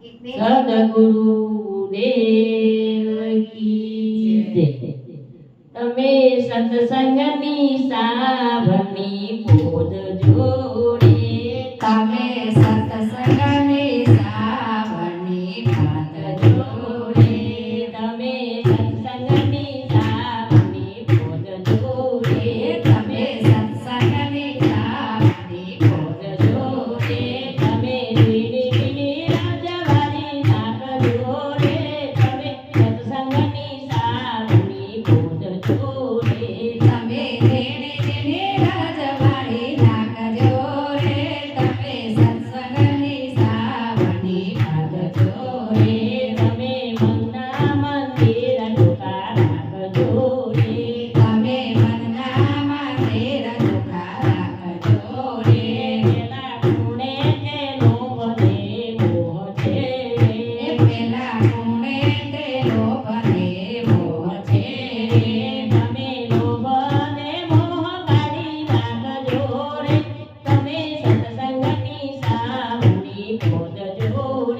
સદગુરુદેવ કી જય તમે સત્સંગની સાભની પોદ જોડી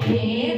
Okay,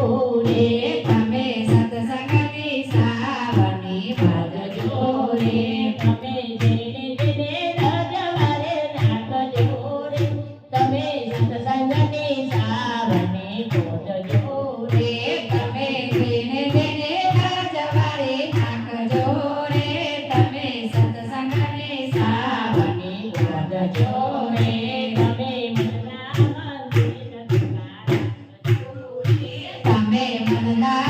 করে name in the night.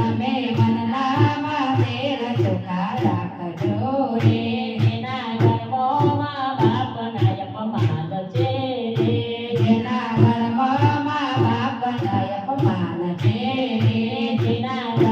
ke ke dinara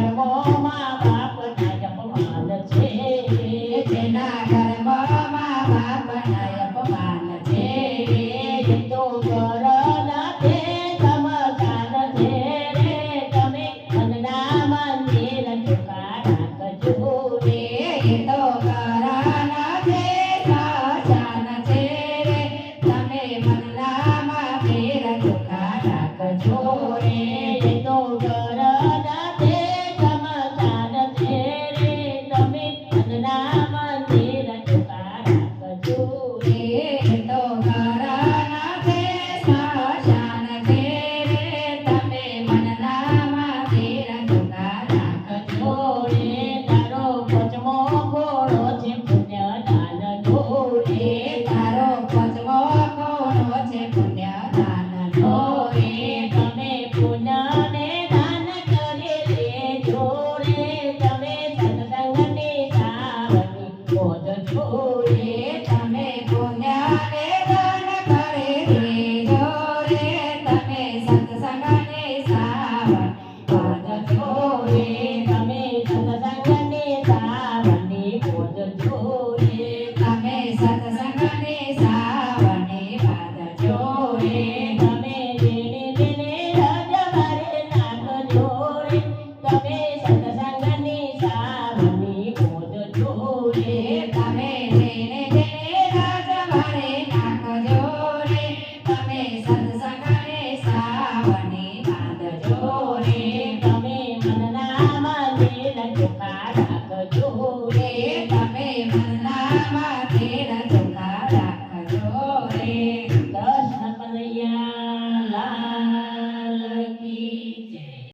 You.